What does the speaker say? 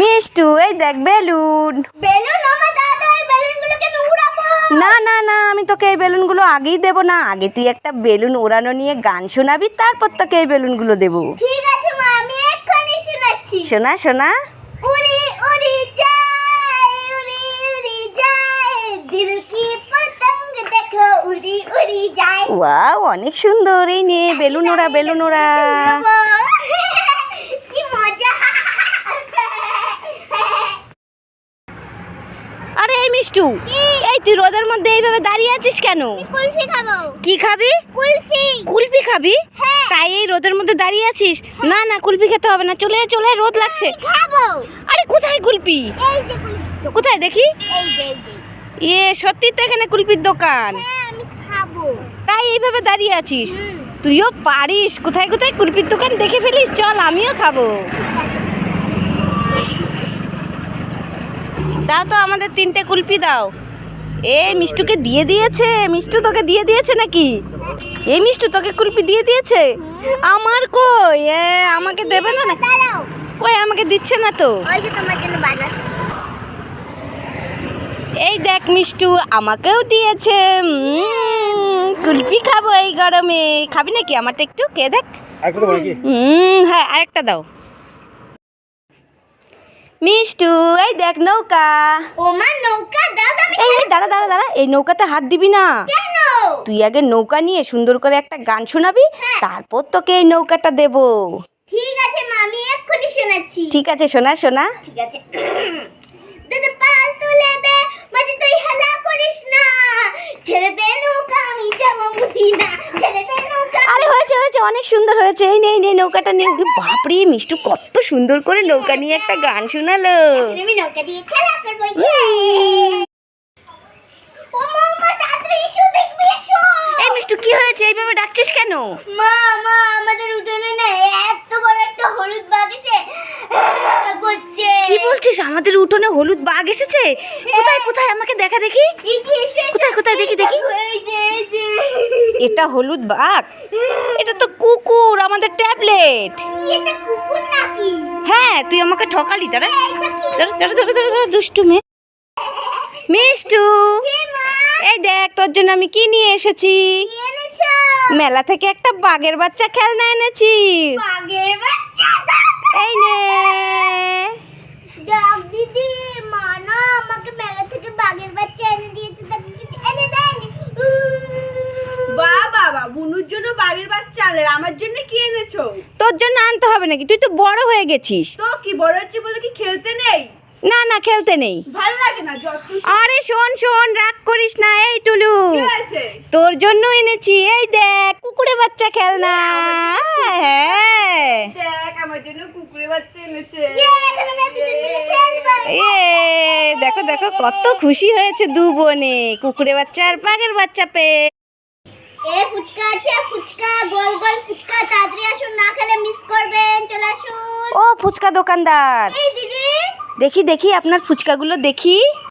মিষ্টু এই দেখ balloon. Balloon? আমার দাদা এই বেলুনগুলোকে আমি উড়াবো। না না না আমি তোকে এই বেলুনগুলো আগেই দেবো না। আগে তুই একটা বেলুন ওড়ানো নিয়ে গান শোনাবি তারপর তোকে এই বেলুনগুলো দেবো। ঠিক আছে মা আমি এক্ষুনি শোনাচ্ছি। শোনা শোনা। উড়ি উড়ি যায় উড়ি উড়ি যায়। দিল কি পতঙ্গ দেখো উড়ি উড়ি যায়। ওয়াও অনেক সুন্দর। এই নে বেলুন ওড়া বেলুন ওড়া কি মজা আরে এই মিষ্টু? এই তুই রোদের মধ্যে এইভাবে দাঁড়িয়ে আছিস কেন? কুলফি খাব। কি খাবি? কুলফি। কুলফি খাবি? হ্যাঁ। তাই এই রোদের মধ্যে দাঁড়িয়ে আছিস? না না কুলফি খেতে হবে না। চলে চলে রোদ লাগছে। খাব। আরে কোথায় কুলপি এই যে কুলফি। কোথায় দেখি? এই যে এই যে। ইয়ে সত্যি তো এখানে কুলপির দোকান। হ্যাঁ আমি খাব। তাই এইভাবে দাঁড়িয়ে আছিস? তুইও পারিস। কোথায় কোথায় কুলপির দোকান দেখে ফেলিস? চল আমিও খাব। দাও তো আমাদের তিনটে কুলপি দাও। এ মিষ্টুকে দিয়ে দিয়েছে? মিষ্টু তোকে দিয়ে দিয়েছে নাকি? এ মিষ্টু তোকে কুলপি দিয়ে দিয়েছে? আমার কই? এ আমাকে দেবে না না কই আমাকে দিচ্ছে না তো? ওই যে তোমার জন্য বানাচ্ছি। এই দেখ মিষ্টু আমাকেও দিয়েছে। কুলপি খাব এই গরমে। খাবি নাকি আমারটা একটু? কে দেখ? হুম হ্যাঁ আরেকটা দাও। মিষ্টু এই দেখ নৌকা। নৌকা দাও দাও এই এই দাঁড়া দাঁড়া দাঁড়া এই নৌকাতে হাত দিবি না। কেন? তুই আগে নৌকা নিয়ে সুন্দর করে একটা গান শোনাবি তারপর তোকে এই নৌকাটা দেব। ঠিক আছে মা আমি এক্ষুনি শোনাচ্ছি। ঠিক আছে শোনা শোনা। ঠিক আছে। দাদা পাল তুলে দে মাঝে তুই হেলা করিস না। ছেড়ে দে নৌকা আমি যাব মুতি না ছেড়ে দে নৌকা আরে হয়েছে অনেক সুন্দর হয়েছে। এই নেই নেই নৌকাটা নিয়ে উঠবি। বাপরে মিষ্টু কত সুন্দর করে নৌকা নিয়ে একটা গান শোনালো। এসো এই মিষ্টু কি হয়েছে? এইভাবে ডাকছিস কেন? মা মা আমাদের উঠোনে না এত বড় একটা হলুদ বাঘ এসে করছে। কি বলছিস? আমাদের উঠোনে হলুদ বাঘ এসেছে? কোথায় কোথায়? আমাকে দেখা দেখি। কোথায়, কোথায়? দেখি, দেখি? এটা হলুদ বাঘ এটা তো কুকুর আমাদের নাকি? হ্যাঁ তুই আমাকে ঠকালি তারা দাঁড়া, দুষ্টু মেয়ে। মিষ্টু। এই দেখ তোর জন্য আমি কি নিয়ে এসেছি? মেলা থেকে একটা বাঘের বাচ্চা খেলনা এনেছি। এই নে। দিদি মা আমাকে মেলা থেকে বাঘের বাচ্চা বাবা জন্য বাঘের বাচ্চা আমার জন্য কি এনেছো? তোর জন্য আনতে হবে নাকি? তুই তো বড় হয়ে গেছিস। তো কি বড় হচ্ছে বলে কি খেলতে নেই? না না খেলতে নেই। ভালো লাগে না যত আরে শোন শোন রাগ করিস না এই টুলু। তোর জন্য এনেছি এই দেখ কুকুরে বাচ্চা খেলনা। হ্যাঁ দেখ আমার জন্য কুকুরের বাচ্চা এনেছে। এখন আমরা দুজন মিলে খেলব। এ দেখো দেখো কত খুশি হয়েছে দু বোনে। কুকুরে বাচ্চা আর বাঘের বাচ্চা পেয়ে। এ ফুচকা আছে ফুচকা গোল গোল ফুচকা তাড়াতাড়ি আসুন না খেলে মিস করবেন চলে আসুন। ও ফুচকা দোকানদার। এই দিদি। দেখি দেখি আপনার ফুচকাগুলো দেখি।